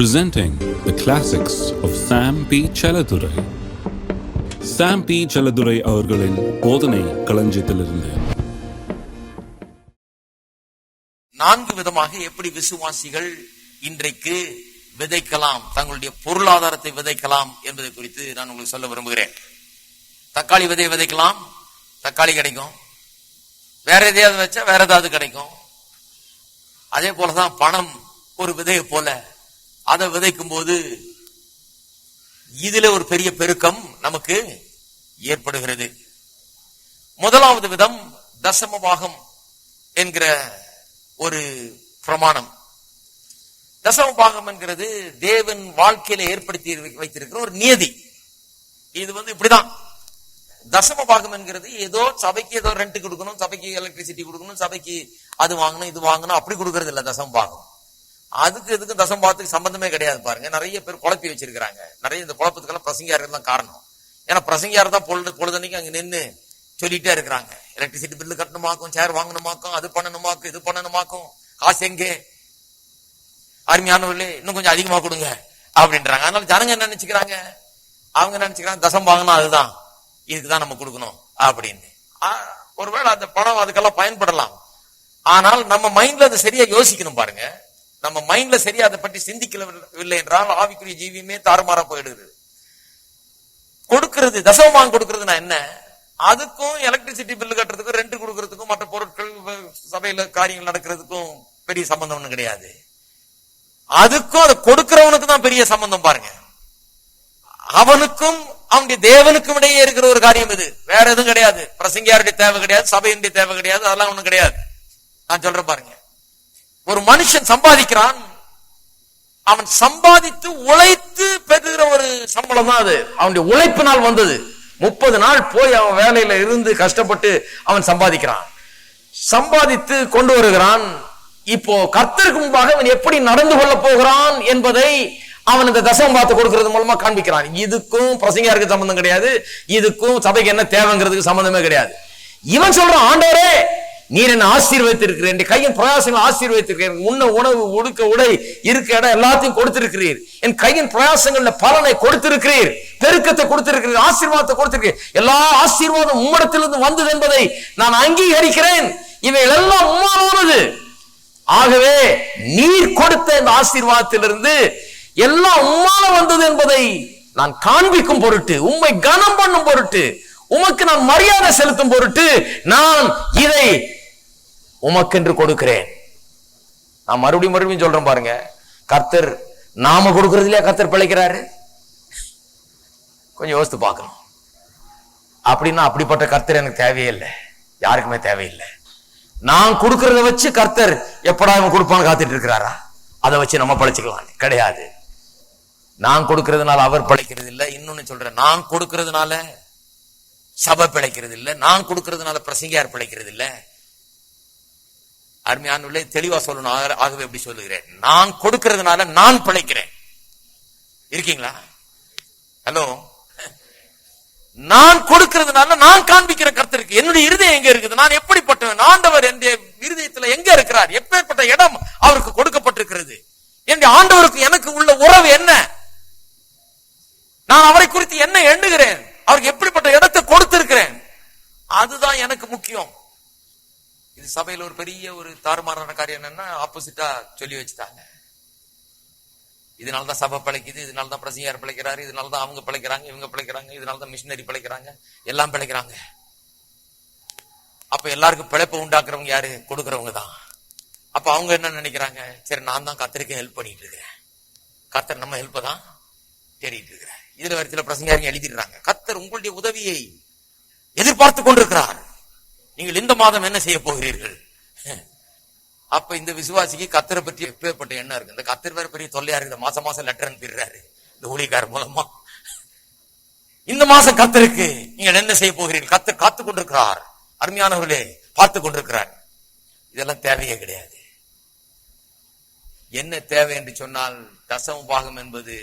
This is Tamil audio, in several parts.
presenting the classics of Sam P. Chaladurai. Sam P Chelladurai அவர்களின் போதனை களஞ்சியத்திலிருந்து. நான்கு விதமாக எப்படி விசுவாசிகள் இன்றைக்கு விதைக்கலாம் தங்களுடைய பொருளாதாரத்தை விதைக்கலாம் என்பதை குறித்து நான் உங்களுக்கு சொல்ல விரும்புகிறேன். தக்காளி விதை விதைக்கலாம் தக்காளி கிடைக்கும். வேற எதையாவது வச்சா வேற ஏதாவது கிடைக்கும். அதே போலதான் பணம் ஒரு விதையை போல அதை விதைக்கும் போது இதுல ஒரு பெரிய பெருக்கம் நமக்கு ஏற்படுகிறது. முதலாவது விதம் தசம பாகம் என்கிற ஒரு பிரமாணம். தசம பாகம் என்கிறது தேவன் வாழ்க்கையில ஏற்படுத்தி வைத்திருக்கிற ஒரு நியதி. இது வந்து இப்படிதான். தசம பாகம் என்கிறது ஏதோ சபைக்கு ஏதோ ரெண்ட் கொடுக்கணும் சபைக்கு எலக்ட்ரிசிட்டி கொடுக்கணும் சபைக்கு அது வாங்கணும் இது வாங்கணும் அப்படி கொடுக்கறது இல்ல தசம பாகம் அதுக்கு இதுக்கு தசம்பாத்துக்கு சம்பந்தமே கிடையாது பாருங்க. நிறைய பேர் குழப்பி வச்சிருக்கிறாங்க. நிறைய இந்த குழப்பத்துக்கெல்லாம் பிரசங்கியார்கள் தான் காரணம். ஏன்னா பிரசங்கியார் தான் பொழுது பொழுதன்னைக்கு அங்க நின்னு சொல்லிட்டே இருக்கிறாங்க. எலக்ட்ரிசிட்டி பில்லு கட்டணுமாக்கும் சேர் வாங்கணுமாக்கும் அது பண்ணணுமாக்கும் இது பண்ணணுமாக்கும் காசு எங்கே? அருமையானவர்களே இன்னும் கொஞ்சம் அதிகமா கொடுங்க அப்படின்றாங்க. அதனால ஜனங்க என்ன நினைச்சுக்கிறாங்க? அவங்க நினைச்சுக்கிறாங்க? தசம் வாங்கணும் அதுதான். இதுக்குதான் நம்ம கொடுக்கணும் அப்படின்னு. ஒருவேளை அந்த பணம் அதுக்கெல்லாம் பயன்படலாம். ஆனால் நம்ம மைண்ட்ல அதை சரியா யோசிக்கணும் பாருங்க. நம்ம மைண்ட்ல சரியா அதை பற்றி சிந்திக்கவில்லை என்றால் ஆவிக்குரிய ஜீவியமே தாறுமாறா போயிடுது கொடுக்கிறது தசமமாக கொடுக்கறதுனா என்ன? அதுக்கும் எலக்ட்ரிசிட்டி பில்லு கட்டுறதுக்கும் ரெண்ட் கொடுக்கறதுக்கும் மற்ற பொருட்கள் சபையில காரியங்கள் நடக்கிறதுக்கும் பெரிய சம்பந்தம் ஒண்ணும் கிடையாது. அதுக்கும் அதை கொடுக்கிறவனுக்கு தான் பெரிய சம்பந்தம் பாருங்க. அவனுக்கும் அவனுடைய தேவனுக்கும் இடையே இருக்கிற ஒரு காரியம் இது. வேற எதுவும் கிடையாது. பிரசங்கியாருடைய தேவை கிடையாது சபையினுடைய தேவை கிடையாது அதெல்லாம் ஒண்ணும் கிடையாது. நான் சொல்றேன் பாருங்க. ஒரு மனுஷன் சம்பாதிக்கிறான் அவன் சம்பாதித்து உழைத்து பெறுகிற ஒரு சம்பளம் தான் அது. அவனுடைய உழைப்பு நாள் வந்தது. முப்பது நாள் போய் அவன் வேலையில இருந்து கஷ்டப்பட்டு அவன் சம்பாதிக்கிறான். சம்பாதித்து கொண்டு வருகிறான். இப்போ கர்த்தருக்கு முன்பாக அவன் எப்படி நடந்து கொள்ள போகிறான் என்பதை அவன் இந்த தசமம் பார்த்து கொடுக்கறது மூலமா காண்பிக்கிறான். இதுக்கும் பிரசங்கியாருக்கு சம்பந்தம் கிடையாது. இதுக்கும் சபைக்கு என்ன தேவைங்கிறதுக்கு சம்பந்தமே கிடையாது. இவன் சொல்றான் ஆண்டவரே நீர் என்ன ஆசீர்வதித்திருக்கிறீர் என் கையின் பிரயாசங்களை ஆசீர்வதித்திருக்கிறேன் உண்ண உணவு உடுக்க உடை இருக்க இடம் எல்லாத்தையும் கொடுத்திருக்கிறீர். என் கையின் பிரயாசங்கள்ல பலனை கொடுத்திருக்கிறீர். பெருக்கத்தை கொடுத்திருக்கிறீர் ஆசீர்வாதத்தை கொடுத்திருக்கிறீர். எல்லா ஆசீர்வாதம் உம்மிடத்திலிருந்து வந்தது என்பதை நான் அங்கீகரிக்கிறேன். இவைகள் எல்லாம் உம்மாலானது. ஆகவே நீர் கொடுத்த இந்த ஆசீர்வாதத்திலிருந்து எல்லாம் உம்மால வந்தது என்பதை நான் காண்பிக்கும் பொருட்டு உம்மை கனம் பண்ணும் பொருட்டு உமக்கு நான் மரியாதை செலுத்தும் பொருட்டு நான் இதை உமக்கென்று கொடுக்கிறேன். நான் மறுபடியும் மறுபடியும் சொல்றேன் பாருங்க. கர்த்தர் நாம கொடுக்கறதுலயே கர்த்தர் பிழைக்கிறாரு. கொஞ்சம் யோசித்து பார்க்கணும். அப்படின்னா அப்படிப்பட்ட கர்த்தர் எனக்கு தேவையே இல்லை. யாருக்குமே தேவையில்லை. நான் கொடுக்கறத வச்சு கர்த்தர் எப்படா இவன் கொடுப்பான்னு காத்துட்டு இருக்கிறாரா? அதை வச்சு நம்ம பழைச்சுக்கலாம். கிடையாது. நான் கொடுக்கறதுனால அவர் பிழைக்கிறது இல்லை. இன்னொன்னு சொல்றேன். நான் கொடுக்கறதுனால சபை பிழைக்கிறது இல்லை. நான் கொடுக்கறதுனால பிரசங்கியார் பிழைக்கிறது இல்லை. அருமையானுள்ளே தெளிவா சொல்லணும். ஆகவே எப்படி சொல்லுகிறேன். நான் கொடுக்கறதுனால நான் பிழைக்கிறேன். இருக்கீங்களா? ஹலோ? நான் கொடுக்கறதுனால நான் காண்பிக்கிற கர்த்தருக்கு என்னுடைய இருதயம் எங்க இருக்குது? நான் எப்படிப்பட்டவன்? ஆண்டவர் என்னுடைய இருதயத்துல எங்க இருக்கிறார்? எப்பேற்பட்ட இடம் அவருக்கு கொடுக்கப்பட்டிருக்கிறது? என்னுடைய ஆண்டவருக்கு எனக்கு உள்ள உறவு என்ன? நான் அவரை குறித்து என்ன எண்ணுகிறேன்? அவருக்கு எப்படிப்பட்ட இடத்தை கொடுத்திருக்கிறேன்? அதுதான் எனக்கு முக்கியம். இது சபையில ஒரு பெரிய ஒரு தாறுமாறான காரியம் என்னன்னா ஆப்போசிட்டா சொல்லி வச்சுட்டாங்க. இதனால தான் சபை பிழைக்குது இதனால தான் பிரசங்கியார் பிழைக்கிறாரு இதனால தான் அவங்க பிழைக்கிறாங்க இவங்க பிழைக்கிறாங்க இதனால தான் மிஷினரி பிழைக்கிறாங்க எல்லாம் பிழைக்கிறாங்க. அப்ப எல்லாருக்கும் பிழைப்பை உண்டாக்குறவங்க யாரு? கொடுக்கறவங்க தான். அப்ப அவங்க என்ன நினைக்கிறாங்க? சரி நான் தான் கத்தருக்கு ஹெல்ப் பண்ணிட்டு இருக்கிறேன். கத்தர் நம்ம ஹெல்ப் தான் தேடிட்டு இருக்கிறேன் இதுல வேற சில பிரசங்கியாருங்க எழுதிடுறாங்க. கத்தர் உங்களுடைய உதவியை எதிர்பார்த்து கொண்டிருக்கிறார். நீங்கள் இந்த மாதம் என்ன செய்ய போகிறீர்கள்? அப்ப இந்த விசுவாசிக்கு கத்தரை பற்றி எப்பேற்பட்ட எண்ணம் இருக்கு? இந்த கத்தர் வேற பெரிய தொல்லையா இருக்குது மாசம் மாசம் லெட்டர் அனுப்பிடுறாரு இந்த ஊழியக்காரர் மூலமா. இந்த மாசம் கத்தருக்கு நீங்கள் என்ன செய்ய போகிறீர்கள்? கத்தர் காத்து கொண்டிருக்கிறார். அருமையானவர்களே பார்த்து கொண்டிருக்கிறார். இதெல்லாம் தேவையே கிடையாது. என்ன தேவை என்று சொன்னால் தசம பாகம் என்பது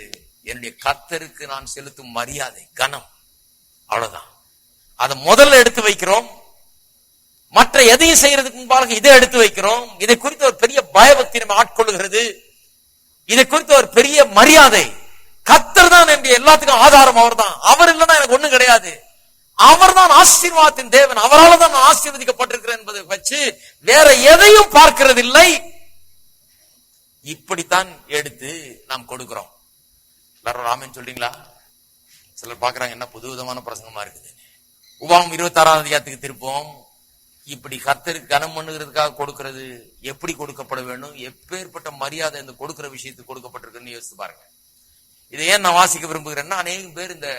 என்னுடைய கத்தருக்கு நான் செலுத்தும் மரியாதை கனம். அவ்வளவுதான். அதை முதல்ல எடுத்து வைக்கிறோம். மற்ற எதையும் செய்யறதுக்கு முன்பாக இதை எடுத்து வைக்கிறோம். இதை குறித்து ஒரு பெரிய பயபக்தி நம்ம ஆட்கொள்ளுகிறது. இதை குறித்து ஒரு பெரிய மரியாதை. கத்தர் தான் என்று எல்லாத்துக்கும் ஆதாரம். அவர் தான் அவர் இல்லைன்னா எனக்கு ஒண்ணும் கிடையாது. அவர்தான் ஆசீர்வாதத்தின் தேவன். அவரால் தான் நான் ஆசீர்வதிக்கப்பட்டிருக்கிறேன் என்பதை வச்சு வேற எதையும் பார்க்கிறதில்லை. இப்படித்தான் எடுத்து நாம் கொடுக்கிறோம். எல்லாரும் ராமன் சொல்றீங்களா? சிலர் பாக்குறாங்க என்ன புது விதமான பிரசங்கமா இருக்குது. உபாம் இருபத்தி ஆறாம் அதிகாரத்துக்கு திருப்போம் இப்படி கர்த்தருக்கு கனம் பண்ணுகிறதுக்காக கொடுக்கிறது எப்படி கொடுக்கப்பட வேண்டும்? எப்பேற்பட்ட மரியாதை இந்த கொடுக்கிற விஷயத்துக்கு கொடுக்கப்பட்டிருக்குன்னு யோசித்து பாருங்க. இதை ஏன் நான் வாசிக்க விரும்புகிறேன்னா அநேகம் பேர் இந்த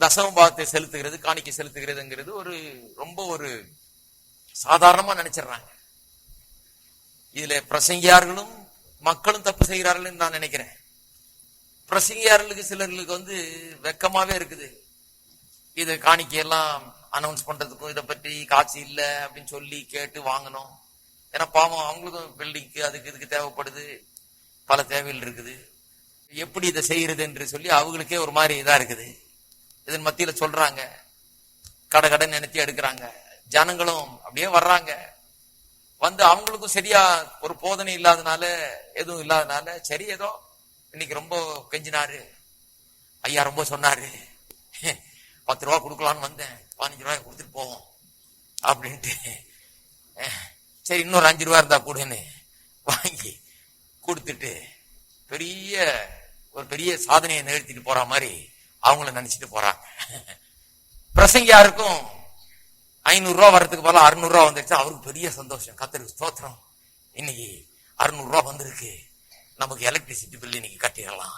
தசம பாகத்தை செலுத்துகிறது காணிக்கை செலுத்துகிறதுங்கிறது ஒரு ரொம்ப ஒரு சாதாரணமா நினைச்சிடுறாங்க. இதுல பிரசங்கியார்களும் மக்களும் தப்பு செய்கிறார்கள் நான் நினைக்கிறேன். பிரசங்கியார்களுக்கு சிலர்களுக்கு வந்து வெக்கமாவே இருக்குது. இது காணிக்கையெல்லாம் அனௌன்ஸ் பண்றதுக்கும் இதை பற்றி காட்சி இல்லை அப்படின்னு சொல்லி கேட்டு வாங்கணும். ஏன்னா பாவம் அவங்களுக்கும் பில்டிங்க்கு அதுக்கு இதுக்கு தேவைப்படுது. பல தேவைகள் இருக்குது. எப்படி இதை செய்யறது என்று சொல்லி அவங்களுக்கே ஒரு மாதிரி இதாக இருக்குது. இதன் மத்தியில் சொல்றாங்க. கடை கடை நினைத்து எடுக்கிறாங்க. ஜனங்களும் அப்படியே வர்றாங்க. வந்து அவங்களுக்கும் சரியா ஒரு போதனை இல்லாதனால எதுவும் இல்லாதனால சரி ஏதோ இன்னைக்கு ரொம்ப கெஞ்சினாரு. ஐயா ரொம்ப சொன்னாரு. பத்து ரூபா கொடுக்கலான்னு வந்தேன். பதினஞ்சு ரூபாய் கொடுத்துட்டு போவோம். அப்படின்ட்டு சரி இன்னொரு அஞ்சு ரூபா இருந்தா கொடுன்னு வாங்கி கொடுத்துட்டு பெரிய ஒரு பெரிய சாதனையை நிகழ்த்திட்டு போற மாதிரி அவங்கள நினைச்சிட்டு போறாங்க. பிரசங்கியாருக்கும் ஐநூறு ரூபா வர்றதுக்கு பதிலாக அறுநூறு ரூபா வந்துருச்சு. அவருக்கு பெரிய சந்தோஷம். கத்தருக்கு ஸ்தோத்திரம். இன்னைக்கு அறுநூறு ரூபா வந்திருக்கு. நமக்கு எலக்ட்ரிசிட்டி பில் இன்னைக்கு கட்டிடலாம்.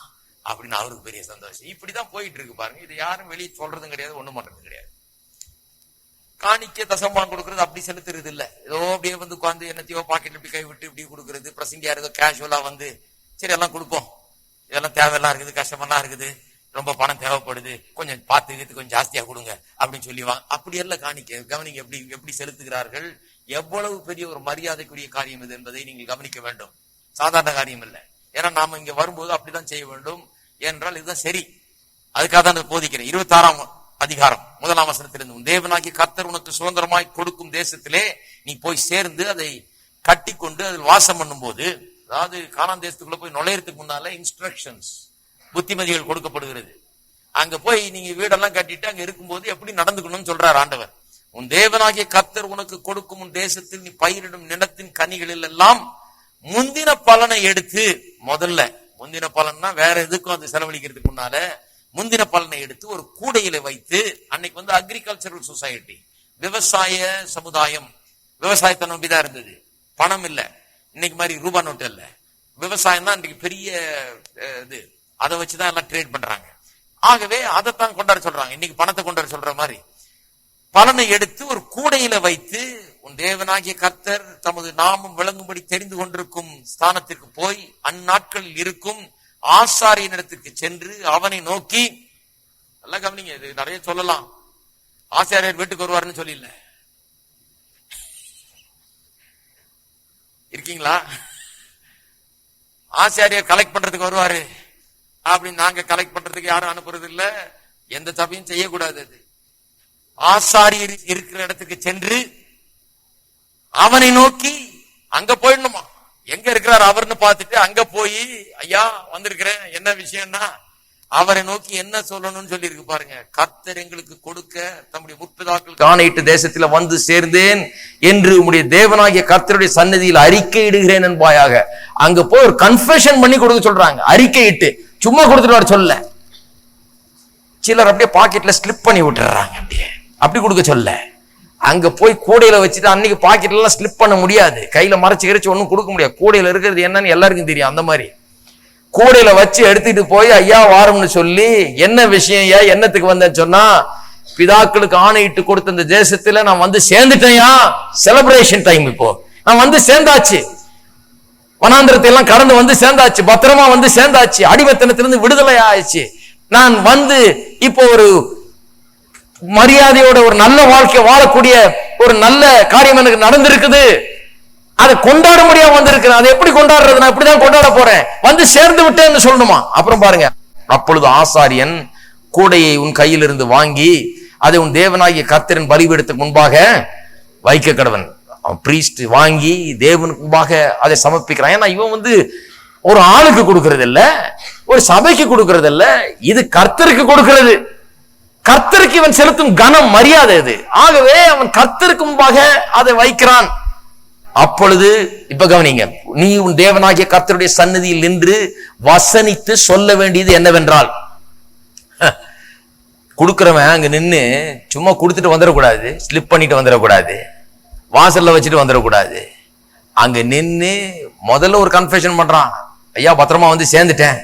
அப்படின்னு அவருக்கு பெரிய சந்தோஷம். இப்படிதான் போயிட்டு இருக்கு பாருங்க. இது யாரும் வெளியே சொல்றதும் கிடையாது ஒண்ணும் பண்றது கிடையாது. காணிக்க தசமான் கொடுக்கறது அப்படி செலுத்துறது இல்ல. ஏதோ அப்படியே வந்து உட்காந்து என்னத்தையோ பாக்கெட்ல இப்படி கை விட்டு இப்படி கொடுக்கறது பிரசங்கியா ஏதோ கேஷுவலா வந்து சரி எல்லாம் கொடுப்போம். இதெல்லாம் தேவையெல்லாம் இருக்குது கஷ்டமெல்லாம் இருக்குது. ரொம்ப பணம் தேவைப்படுது. கொஞ்சம் பார்த்து கொஞ்சம் ஜாஸ்தியா கொடுங்க அப்படின்னு சொல்லிவான் அப்படி எல்லாம் காணிக்க. கவனிங்க எப்படி எப்படி செலுத்துகிறார்கள்? எவ்வளவு பெரிய ஒரு மரியாதைக்குரிய காரியம் இது என்பதை நீங்கள் கவனிக்க வேண்டும். சாதாரண காரியம் இல்லை. ஏன்னா நாம இங்க வரும்போது அப்படிதான் செய்ய வேண்டும். என்றால் இதுதான் சரி. அதுக்காக தான் போதிக்கிறேன். இருபத்தி ஆறாம் அதிகாரம் முதலாம் வசனத்திலிருந்து உன் தேவனாகி கத்தர் உனக்கு சுதந்திரமாய் கொடுக்கும் தேசத்திலே நீ போய் சேர்ந்து அதை கட்டி கொண்டு அதில் வாசம் பண்ணும்போது அதாவது கானான் தேசத்துக்குள்ள போய் நுழையறதுக்கு முன்னால இன்ஸ்ட்ரக்ஷன்ஸ் புத்திமதிகள் கொடுக்கப்படுகிறது. அங்க போய் நீங்க வீடெல்லாம் கட்டிட்டு அங்க இருக்கும்போது எப்படி நடந்துக்கணும்னு சொல்றார் ஆண்டவர். உன் தேவனாகிய கத்தர் உனக்கு கொடுக்கும் உன் தேசத்தில் நீ பயிரிடும் நிலத்தின் கனிகளில் எல்லாம் முந்தின பலனை எடுத்து முதல்ல முந்தின பலன்னா வேற எதுக்கும் அது செலவழிக்கிறதுக்கு முன்னால முந்தின பலனை எடுத்து ஒரு கூடையில வைத்து அன்னைக்கு வந்து அக்ரிகல்ச்சரல் சொசைட்டி விவசாய சமுதாயம் விவசாயத்தை நம்பிதான் இருந்தது. பணம் இல்லை. இன்னைக்கு மாதிரி ரூபா நோட்டு இல்லை. விவசாயம் தான் இன்னைக்கு பெரிய இது. அதை வச்சுதான் எல்லாம் ட்ரேட் பண்றாங்க. ஆகவே அதைத்தான் கொண்டாட சொல்றாங்க. இன்னைக்கு பணத்தை கொண்டாட சொல்ற மாதிரி. பலனை எடுத்து ஒரு கூடையில வைத்து உன் தேவனாகிய கர்த்தர் தமது நாமம் விளங்கும்படி தெரிந்து கொண்டிருக்கும் ஸ்தானத்திற்கு போய் அந்நாட்களில் இருக்கும் ஆசாரியனிடத்துக்கு சென்று அவனை நோக்கி நல்லா கவனிங்க இது நிறைய சொல்லலாம். ஆசாரியர் வீட்டுக்கு வருவாருன்னு சொல்லில இருக்கீங்களா? ஆசாரியர் கலெக்ட் பண்றதுக்கு வருவாரு. அப்படின்னு நாங்க கலெக்ட் பண்றதுக்கு யாரும் அனுப்புறது இல்ல எந்த சபையும் செய்யக்கூடாது அது. ஆசாரியர் இருக்கிற இடத்துக்கு சென்று அவனை நோக்கி அங்க போயிடணுமா? எங்க இருக்கிறார் அவர்னு பார்த்துட்டு அங்க போய் ஐயா வந்திருக்கிறேன். என்ன விஷயம்னா அவரை நோக்கி என்ன சொல்லணும்னு சொல்லி இருக்கு பாருங்க. கர்த்தர் எங்களுக்கு கொடுக்க தம்முடைய முற்பிதாக்கள் காணையிட்டு தேசத்துல வந்து சேர்ந்தேன் என்று உங்களுடைய தேவனாகிய கர்த்தருடைய சன்னதியில் அறிக்கையிடுகிறேன் என்பாயாக. அங்க போய் ஒரு கன்ஃபெஷன் பண்ணி கொடுக்க சொல்றாங்க. அறிக்கையிட்டு சும்மா கொடுத்துட்டு வர சொல்ல. சிலர் அப்படியே பாக்கெட்ல ஸ்லிப் பண்ணி விட்டுறாங்க அப்படியே. அப்படி கொடுக்க சொல்ல. அங்க போய் கூடையில வச்சுட்டு அன்னைக்கு பாக்கெட்ல எல்லாம் ஸ்லிப் பண்ண முடியாது. கையில மறைச்சு கிடச்சு ஒன்றும் கொடுக்க முடியாது. கூடையில இருக்கிறது என்னன்னு எல்லாருக்கும் தெரியும் அந்த மாதிரி. கூடையில வச்சு எடுத்துட்டு போய் ஐயா வாரம்னு சொல்லி என்ன விஷயம் ஐயா என்னத்துக்கு வந்தேன்னு சொன்னா பிதாக்களுக்கு ஆணையிட்டு கொடுத்த இந்த தேசத்துல நான் வந்து சேர்ந்துட்டேயா செலிப்ரேஷன் டைம் இப்போ. நான் வந்து சேர்ந்தாச்சு. வனாந்திரத்தை எல்லாம் கடந்து வந்து சேர்ந்தாச்சு. பத்திரமா வந்து சேர்ந்தாச்சு. அடிவத்தனத்திலிருந்து விடுதலை ஆயிடுச்சு நான் வந்து இப்போ ஒரு மரியாதையோட ஒரு நல்ல வாழ்க்கை வாழக்கூடிய ஒரு நல்ல காரியம் எனக்கு நடந்திருக்குது. அதை கொண்டாட முடியாம வந்திருக்கிறேன் அதை எப்படி கொண்டாடுறது? நான் இப்படிதான் கொண்டாட போறேன். வந்து சேர்ந்து விட்டேன்னு சொல்லணுமா? அப்புறம் பாருங்க. அப்பொழுது ஆசாரியன் கூடையை உன் கையிலிருந்து வாங்கி அதை உன் தேவனாகிய கர்த்தரின் பலிபீடத்துக்கு முன்பாக வைக்க கடவன். அவன் பிரீஸ்ட் வாங்கி தேவனுக்கு முன்பாக அதை சமர்ப்பிக்கிறான். ஏன்னா இவன் வந்து ஒரு ஆளுக்கு கொடுக்கறது இல்ல ஒரு சபைக்கு கொடுக்கறது இல்ல இது கர்த்தருக்கு கொடுக்கிறது. கர்த்தருக்கு இவன் செலுத்தும் கனம் மரியாதை அது ஆகவே அவன் கர்த்தருக்கு முன்பாக அதை வைக்கிறான். அப்பொழுது இப்ப கவனிங்க நீ உன் தேவனாகிய கர்த்தருடைய சன்னதியில் நின்று வசனித்து சொல்ல வேண்டியது என்னவென்றால் கொடுக்குறவன் அங்க நின்று சும்மா கொடுத்துட்டு வந்துடக்கூடாது ஸ்லிப் பண்ணிட்டு வந்துடக்கூடாது வாசல்ல வச்சுட்டு வந்துடக்கூடாது. அங்க நின்று முதல்ல ஒரு கன்ஃபெஷன் பண்றான். ஐயா பத்திரமா வந்து சேர்ந்துட்டேன்.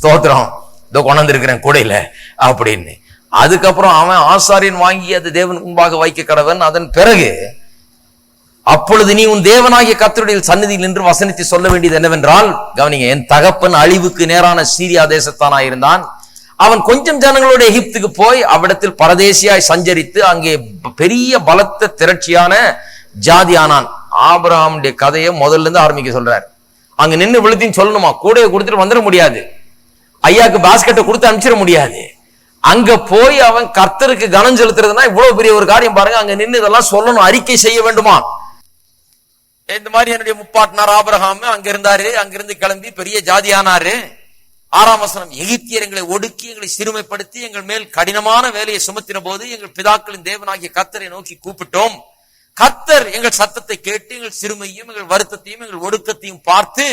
ஸ்தோத்திரம். இதோ கொண்டாந்து இருக்கிறேன் கூடையில. அப்படின்னு. அதுக்கப்புறம் அவன் ஆசாரியன் வாங்கி அது தேவன் முன்பாக வைக்க கடவன். அதன் பிறகு அப்பொழுது நீ உன் தேவனாகிய கத்தருடைய சன்னதியில் நின்று வசனித்து சொல்ல வேண்டியது என்னவென்றால் கவனிங்க என் தகப்பன் அழிவுக்கு நேரான சீரியா தேசத்தானாயிருந்தான் அவன் கொஞ்சம் ஜனங்களோட எகிப்துக்கு போய் அவ்விடத்தில் பரதேசியாய் சஞ்சரித்து அங்கே பெரிய பலத்த திரட்சியான ஜாதி ஆனான் ஆபிரகாமுடைய கதையை முதல்ல இருந்து ஆரம்பிக்க சொல்றார். அங்க நின்று விழுத்தின்னு சொல்லணுமா? கூடையை கொடுத்துட்டு வந்துட முடியாது. ஐயாக்கு பாஸ்கெட்டை கொடுத்து அனுப்பிச்சிட முடியாது. அங்க போய் அவன் கர்த்தருக்கு கனம் செலுத்துறதுனா இவ்வளவு பெரிய ஒரு காரியம் பாருங்க. அங்க நின்று இதெல்லாம் சொல்லணும் அறிக்கை செய்ய வேண்டுமா? இந்த மாதிரி என்னுடைய முப்பாட்டினார் ஆபிரகாம் அங்க இருந்தாரு. அங்கிருந்து கிளம்பி பெரிய ஜாதியானாரு. ஆறாம் வசனம் எகிப்தியர் எங்களை ஒடுக்கி எங்களை சிறுமைப்படுத்தி எங்கள் மேல் கடினமான வேலையை சுமத்தின போது எங்கள் பிதாக்களின் தேவனாகிய கத்தரை நோக்கி கூப்பிட்டோம். கர்த்தர் எங்கள் சத்தத்தை கேட்டு எங்கள் சிறுமையும் எங்கள் வருத்தத்தையும் எங்கள் ஒடுக்கத்தையும் பார்த்து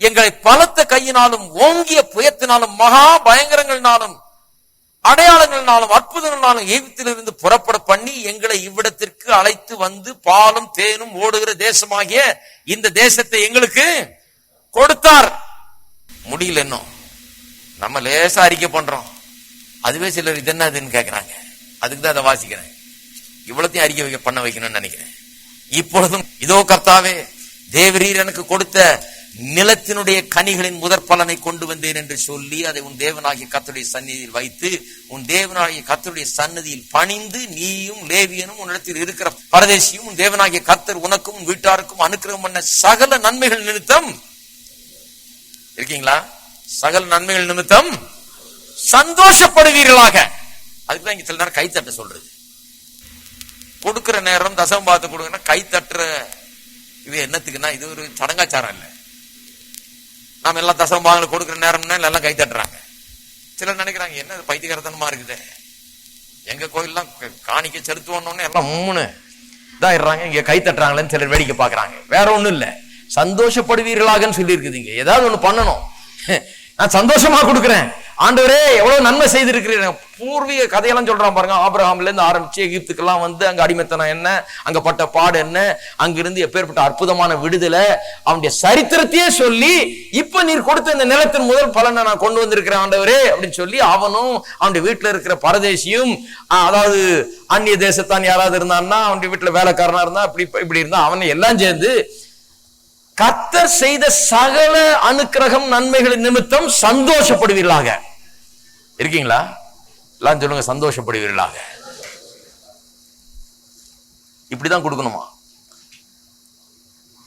எங்களை பலத்த கையினாலும் ஓங்கிய புயத்தினாலும் மகா பயங்கரங்களினாலும் அடையாளங்களினாலும் அற்புதங்களாலும் எகிப்திலிருந்து புறப்பட பண்ணி எங்களை இவ்விடத்திற்கு அழைத்து வந்து பாலும் தேனும் ஓடுகிற தேசமாகிய இந்த தேசத்தை எங்களுக்கு கொடுத்தார். முடியல இன்னும். நம்ம லேசா அறிக்கை பண்றோம். அதுவே சிலர் இது என்ன அதுன்னு அதுக்கு தான் அதை வாசிக்கிறேன். இவ்வளத்தையும் அறிக்கை வைக்க பண்ண வைக்கணும்னு நினைக்கிறேன். இப்பொழுதும் இதோ கர்த்தாவே தேவரீர் எனக்கு கொடுத்த நிலத்தினுடைய கனிகளின் முதற் பலனை கொண்டு வந்தேன் என்று சொல்லி அதை உன் தேவனாகிய கத்துடைய சந்நிதியில் வைத்து உன் தேவனாகிய கத்தருடைய சன்னதியில் பணிந்து நீயும் லேவியனும் உன்னிடத்தில் இருக்கிற பரதேசியும் உன் தேவனாகிய கத்தர் உனக்கும் வீட்டாருக்கும் அனுக்கிரகம் பண்ண சகல நன்மைகள் நிமித்தம். இருக்கீங்களா? சகல நன்மைகள் நிமித்தம் சந்தோஷப்படுவீர்களாக. அதுக்குதான் இங்க சில நேரம் கைத்தட்ட சொல்றது. கொடுக்கிற நேரம் தசம் பார்த்து கொடுங்கன்னா கைத்தட்டுற இது என்னத்துக்குன்னா இது ஒரு சடங்காச்சாரம் இல்லை. நாம் எல்லாம் தசம் கொடுக்குற நேரம்னா எல்லாம் கை தட்டுறாங்க. சிலர் நினைக்கிறாங்க என்ன இது இருக்குது? எங்க கோயில்லாம் காணிக்க செலுத்துவோன்னு எல்லாம் மூணு இதாயிடுறாங்க இங்க கை தட்டுறாங்களேன்னு சிலர் வேடிக்கை பார்க்குறாங்க. வேற ஒன்றும் இல்லை. சந்தோஷப்படுவீர்களாகன்னு சொல்லியிருக்குது இங்கே. ஏதாவது ஒன்று பண்ணணும். நான் சந்தோஷமா கொடுக்குறேன். ஆண்டவரே எவ்வளவு நன்மை செய்திருக்கிறீங்க பூர்வீக கதையெல்லாம் சொல்றான் பாருங்க. ஆபிரஹாம்ல இருந்து ஆரம்பிச்சு எகிப்துக்கெல்லாம் வந்து அங்க அடிமைத்தனம் என்ன? அங்க பட்ட பாடு என்ன? அங்கிருந்து எப்பேற்பட்ட அற்புதமான விடுதலை அவனுடைய சரித்திரத்தையே சொல்லி இப்ப நீர் கொடுத்த இந்த நிலத்தின் முதல் பலனை நான் கொண்டு வந்திருக்கிறேன் ஆண்டவரே அப்படின்னு சொல்லி அவனும் அவனுடைய வீட்டுல இருக்கிற பரதேசியும் அதாவது அந்நிய தேசத்தான் யாராவது இருந்தான்னா அவனுடைய வீட்டுல வேலைக்காரனா இருந்தா இப்படி இப்படி இருந்தா அவனை எல்லாம் சேர்ந்து கத்தர் செய்த சகல அனுக்கிரகம் நன்மைகளின் நிமித்தம் சந்தோஷப்படுவீர்களாக. இருக்கீங்களா? எல்லாம் சொல்லுங்க சந்தோஷப்படுவீர்களாக. இப்படிதான் கொடுக்கணுமா?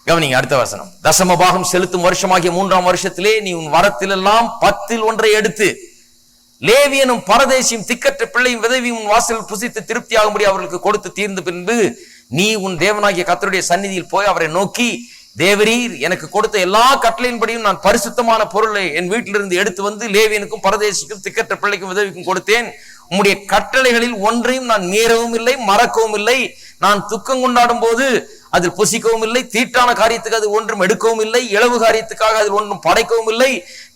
கவனிங்க அடுத்த வசனம். தசம பாகம் செலுத்தும் வருஷமாகிய மூன்றாம் வருஷத்திலே நீ உன் வரத்திலெல்லாம் பத்தில் ஒன்றை எடுத்து லேவியனும் பரதேசியும் திக்கற்ற பிள்ளையும் விதவி உன் வாசலில் புசித்து திருப்தியாகும்படி அவர்களுக்கு கொடுத்து தீர்ந்த பின்பு நீ உன் தேவனாகிய கத்தருடைய சந்நிதியில் போய் அவரை நோக்கி தேவரீர் எனக்கு கொடுத்த எல்லா கட்டளையின்படியும் நான் பரிசுத்தமான பொருளை என் வீட்டிலிருந்து எடுத்து வந்து லேவியனுக்கும் பரதேசிக்கும் திக்கற்ற பிள்ளைக்கும் உதவிக்கும் கொடுத்தேன். உம்முடைய கட்டளைகளில் ஒன்றையும் நான் மீறவும் இல்லை மறக்கவும் இல்லை. நான் துக்கம் கொண்டாடும் போது அதில் புசிக்கவும் இல்லை தீட்டான காரியத்துக்கு அது ஒன்றும் எடுக்கவும் இல்லை இளவு காரியத்துக்காக அதில் ஒன்றும் படைக்கவும் இல்லை.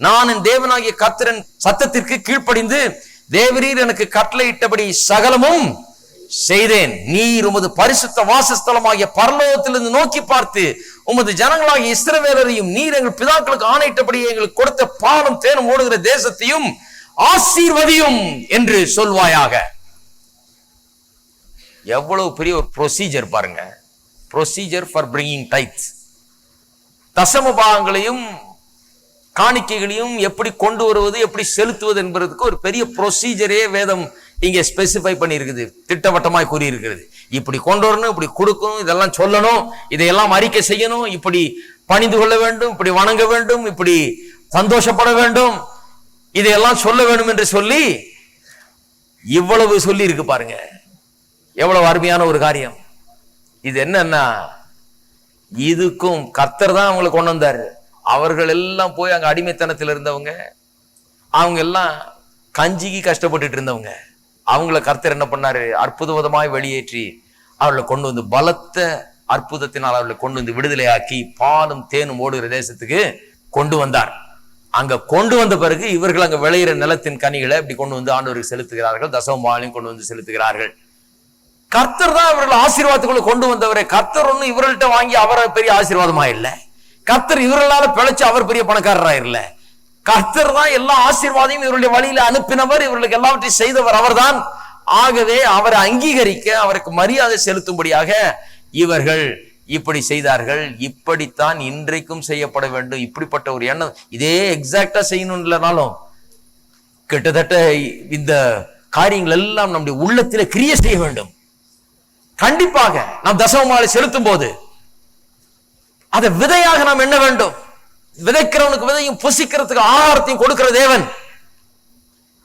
நான் என் தேவனாகிய கத்திரன் சத்தத்திற்கு கீழ்ப்படிந்து தேவரீர் எனக்கு கட்டளையிட்டபடி சகலமும் செய்தேன். நீர் உமது பரிசுத்த வாசஸ்தலமாகிய பரலோகத்திலிருந்து நோக்கி பார்த்து உமது ஜனங்களாகிய இஸ்ரவேலரையும் நீர் எங்கள் பிதாக்களுக்கு ஆணையிட்டபடி எங்களுக்கு கொடுத்த பாலும் தேனும் ஓடுகிற தேசத்தையும் ஆசீர்வதியும் என்று சொல்வாயாக. எவ்வளவு பெரிய ஒரு ப்ரொசீஜர் பாருங்க. ப்ரொசீஜர் ஃபார் பிரிங்கிங் டைத் தசம பாகங்களையும் காணிக்கைகளையும் எப்படி கொண்டு வருவது எப்படி செலுத்துவது என்பதற்கு ஒரு பெரிய ப்ரொசீஜரே வேதம் இங்கே ஸ்பெசிஃபை பண்ணியிருக்குது திட்டவட்டமாக கூறியிருக்கிறது. இப்படி கொண்டு வரணும் இப்படி கொடுக்கணும் இதெல்லாம் சொல்லணும் இதையெல்லாம் அறிக்கை செய்யணும் இப்படி பணிந்து கொள்ள வேண்டும் இப்படி வணங்க வேண்டும் இப்படி சந்தோஷப்பட வேண்டும். இதையெல்லாம் சொல்ல வேண்டும் என்று சொல்லி இவ்வளவு சொல்லி இருக்கு பாருங்க. எவ்வளவு அருமையான ஒரு காரியம். இது என்னன்னா இதுக்கும் கர்த்தர் தான் அவங்களை கொண்டு வந்தார். அவர்கள் எல்லாம் போய் அங்கே அடிமைத்தனத்தில் இருந்தவங்க. அவங்க எல்லாம் கஞ்சிக்கு கஷ்டப்பட்டுட்டு இருந்தவங்க. அவங்கள கர்த்தர் என்ன பண்ணாரு? அற்புதமாய் வெளியேற்றி அவர்களை கொண்டு வந்து பலத்த அற்புதத்தினால் அவர்களை கொண்டு வந்து விடுதலையாக்கி பாலும் தேனும் ஓடுகிற தேசத்துக்கு கொண்டு வந்தார். அங்க கொண்டு வந்த பிறகு இவர்கள் அங்க விளையிற நிலத்தின் கனிகளை இப்படி கொண்டு வந்து ஆண்டவருக்கு செலுத்துகிறார்கள். தசமமாலையும் கொண்டு வந்து செலுத்துகிறார்கள். கர்த்தர் தான் இவர்கள் ஆசீர்வாதத்துக்குள்ள கொண்டு வந்தவரே. கர்த்தர் ஒன்று இவர்கள்ட்ட வாங்கி அவரை பெரிய ஆசீர்வாதமா இல்லை. கர்த்தர் இவர்களால பிழைச்சு அவர் பெரிய பணக்காரராக இல்லை. கர்த்தர் தான் எல்லா ஆசீர்வாதையும் இவருடைய வழியில அனுப்பினவர் இவர்களுக்கு எல்லாவற்றையும் செய்தவர் அவர்தான். ஆகவே அவரை அங்கீகரிக்க அவருக்கு மரியாதை செலுத்தும்படியாக இவர்கள் இப்படி செய்தார்கள். இப்படித்தான் இன்றைக்கும் செய்யப்பட வேண்டும். இப்படிப்பட்ட ஒரு எண்ணம். இதே எக்ஸாக்டா செய்யணும் இல்லைனாலும் கிட்டத்தட்ட இந்த காரியங்கள் எல்லாம் நம்முடைய உள்ளத்தில கிரிய செய்ய வேண்டும். கண்டிப்பாக நாம் தசமமாலை செலுத்தும் போது அதை விதையாக நாம் என்ன வேண்டும். விதைக்கிறவனுக்கு விதையும் புசிக்கிறதுக்கு ஆகாரத்தையும் கொடுக்கிற தேவன்.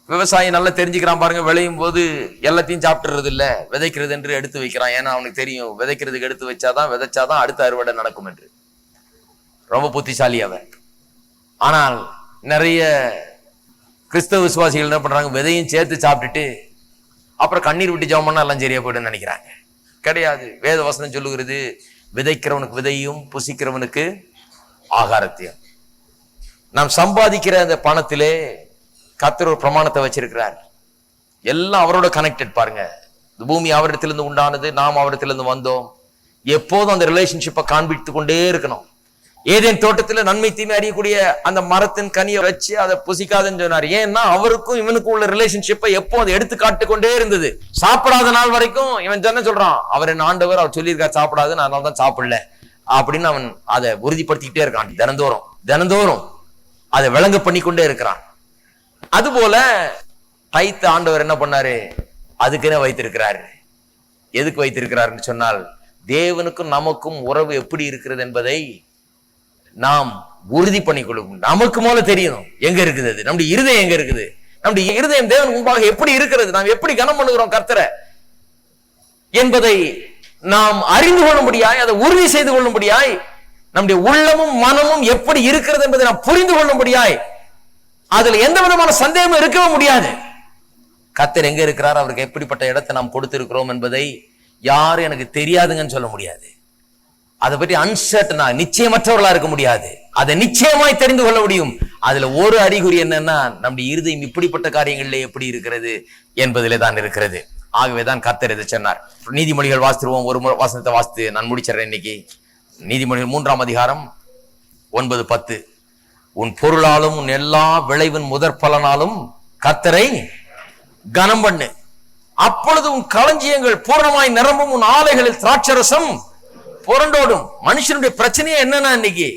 விவசாயி நல்லா தெரிஞ்சுக்கிறான் பாருங்க விளையும் போது எல்லாத்தையும் சாப்பிட்டுறது இல்ல விதைக்கிறது என்று எடுத்து வைக்கிறான். ஏன்னா அவனுக்கு தெரியும் விதைக்கிறதுக்கு எடுத்து வச்சாதான் விதைச்சாதான் அடுத்த அறுவடை நடக்கும் என்று. ரொம்ப புத்திசாலி அவன். ஆனால் நிறைய கிறிஸ்தவ விசுவாசிகள் என்ன பண்றாங்க விதையும் சேர்த்து சாப்பிட்டுட்டு அப்புறம் கண்ணீர் விட்டு ஜெபம் பண்ணா எல்லாம் சரியா போயிடும்னு நினைக்கிறாங்க. கிடையாது. வேத வசனம் சொல்லுகிறது விதைக்கிறவனுக்கு விதையும் புசிக்கிறவனுக்கு ஆகாரத்தையும். நாம் சம்பாதிக்கிற அந்த பணத்திலே கத்தர் ஒரு பிரமாணத்தை வச்சிருக்கிறார். எல்லாம் அவரோட கனெக்டட் பாருங்க. பூமி அவரிடத்திலிருந்து உண்டானது நாம் அவரிடத்திலிருந்து வந்தோம். எப்போதும் அந்த ரிலேஷன்ஷிப்பை காண்பித்து கொண்டே இருக்கணும். ஏதேன் தோட்டத்துல நன்மை தீமை அறியக்கூடிய அந்த மரத்தின் கனியை வச்சு அதை புசிக்காதுன்னு சொன்னார். ஏன்னா அவருக்கும் இவனுக்கும் உள்ள ரிலேஷன்ஷிப்பை எப்போ அதை எடுத்து காட்டு கொண்டே இருந்தது. சாப்பிடாத நாள் வரைக்கும் இவன் சொன்ன சொல்றான்? அவர் என்ன ஆண்டவர் அவர் சொல்லியிருக்கார் சாப்பிடாதுன்னு நான் அதனால தான் சாப்பிடல. அப்படின்னு அவன் அதை உறுதிப்படுத்திக்கிட்டே இருக்கான் தினந்தோறும். தினந்தோறும் அதை விளங்க பண்ணி கொண்டே இருக்கிறான். அதுபோல தைத்த ஆண்டவர் என்ன பண்ணாரு? அதுக்குன்னு வைத்திருக்கிறாரு. எதுக்கு வைத்திருக்கிறாருன்னு சொன்னால் தேவனுக்கும் நமக்கும் உறவு எப்படி இருக்கிறது என்பதை நாம் உறுதி பண்ணிக்கொள்ளும். நமக்கு மேல தெரியணும் எங்க இருக்குது அது? நம்முடைய இருதயம் எங்க இருக்குது? நம்முடைய இருதயம் தேவன் முன்பாக எப்படி இருக்கிறது? நாம் எப்படி கனம் பண்ணுகிறோம் கர்த்தரை? என்பதை நாம் அறிந்து கொள்ளும்படியாய் அதை உறுதி செய்து கொள்ளும்படியாய் நம்முடைய உள்ளமும் மனமும் எப்படி இருக்கிறது என்பதை நாம் புரிந்து கொள்ளும்படியாய் அதுல எந்த விதமான சந்தேகமும் இருக்கவே முடியாது. கத்தர் எங்க இருக்கிறார்? அவருக்கு எப்படிப்பட்ட இடத்தை நாம் கொடுத்திருக்கிறோம் என்பதை யாரும் எனக்கு தெரியாதுங்கன்னு சொல்ல முடியாது. அதை பற்றி அன்சர்டனா நிச்சயமற்றவர்களா இருக்க முடியாது. அதை நிச்சயமாய் தெரிந்து கொள்ள முடியும். அதுல ஒரு அறிகுறி என்னன்னா நம்முடைய இருதயம் இப்படிப்பட்ட காரியங்களிலே எப்படி இருக்கிறது என்பதிலே தான் இருக்கிறது. ஆகவேதான் கர்த்தர் இதை சொன்னார். நீதிமொழிகள் வாசித்துருவோம் ஒரு முறை வாசனத்தை வாசித்து நான் முடிச்சிடறேன் இன்னைக்கு. நீதிமொழிகள் மூன்றாம் அதிகாரம் ஒன்பது பத்து. உன் பொருளாலும் உன் எல்லா விளைவின் முதற் பலனாலும் கர்த்தரை கனம் பண்ணு அப்பொழுது உன் களஞ்சியங்கள் பூரணமாய் நிரம்பும் உன் ஆலைகளில் திராட்சரசம் புரண்டோடும். மனுஷனுடைய பிரச்சனையே என்னன்னா இன்னைக்கு?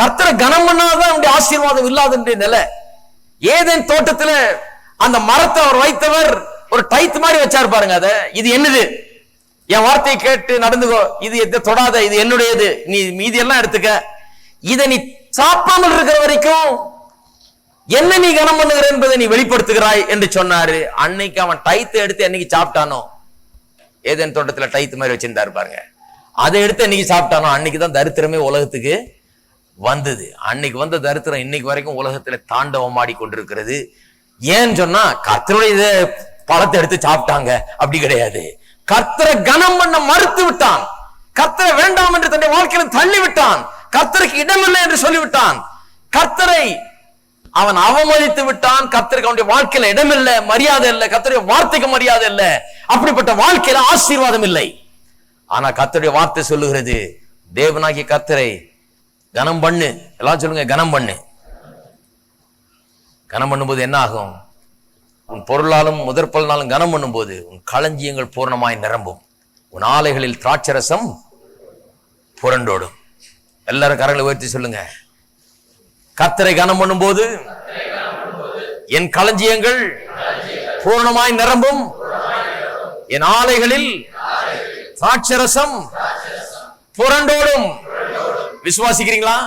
கர்த்தரை கனம் பண்ணாதான் அவனுடைய ஆசீர்வாதம் இல்லாத நிலை. ஏதேன் தோட்டத்துல அந்த மரத்தை அவர் வைத்தவர் ஒரு டைத் மாதிரி வச்சாரு பாருங்க அத. இது என்னது? என் வார்த்தையை கேட்டு நடந்துக்கோ. இது எதை தொடாத இது என்னுடையது. நீ மீதி எல்லாம் எடுத்துக்க. இதை நீ சாப்பிடாமல் இருக்கிற வரைக்கும் என்ன நீ கனம் பண்ணுகிற என்பதை நீ வெளிப்படுத்துகிறாய் என்று சொன்னாரு. அன்னைக்கு அவன் டைத்தை எடுத்து என்னைக்கு சாப்பிட்டானோ? ஏதேன் தோட்டத்துல டைத்து மாதிரி வச்சிருந்தாரு பாருங்க. அதை எடுத்து இன்னைக்கு சாப்பிட்டானோ? அன்னைக்கு தான் தரித்திரமே உலகத்துக்கு வந்தது. அன்னைக்கு வந்த தரித்திரம் இன்னைக்கு வரைக்கும் உலகத்துல தாண்டவமாடி கொண்டிருக்கிறது ஏன்னு சொன்னா கத்தருடைய பழத்தை எடுத்து சாப்பிட்டாங்க. அப்படி கிடையாது. கர்த்தரை கனம் பண்ண மறுத்து விட்டான். கர்த்தரை வேண்டாம் என்று தன்னுடைய வாழ்க்கையில தள்ளி விட்டான். கர்த்தருக்கு இடமில்லை என்று சொல்லிவிட்டான். கர்த்தரை அவன் அவமதித்து விட்டான். கர்த்தருக்கு அவனுடைய வாழ்க்கையில இடமில்லை மரியாதை இல்லை கர்த்தருடைய வார்த்தைக்கு மரியாதை இல்லை. அப்படிப்பட்ட வாழ்க்கையில ஆசீர்வாதம் இல்லை. ஆனா கர்த்தருடைய வார்த்தை சொல்லுகிறது தேவனாகிய கர்த்தரை கனம் பண்ணு. எல்லாம் சொல்லுங்க கனம் பண்ணு. கனம் பண்ணும்போது என்ன ஆகும்? உன் பொருளாலும் முதற்பலனாலும் கனம் பண்ணும்போது உன் களஞ்சியங்கள் பூர்ணமாய் நிரம்பும். உன் ஆலைகளில் திராட்சரசம் புரண்டோடும். எல்லாரும் கரங்களை உயர்த்தி சொல்லுங்க. கத்தரை கனம் பண்ணும்போது என் களஞ்சியங்கள் பூர்ணமாய் நிரம்பும். என் ஆலைகளில் திராட்சரசம் புரண்டோடும். விசுவாசிக்கிறீங்களா?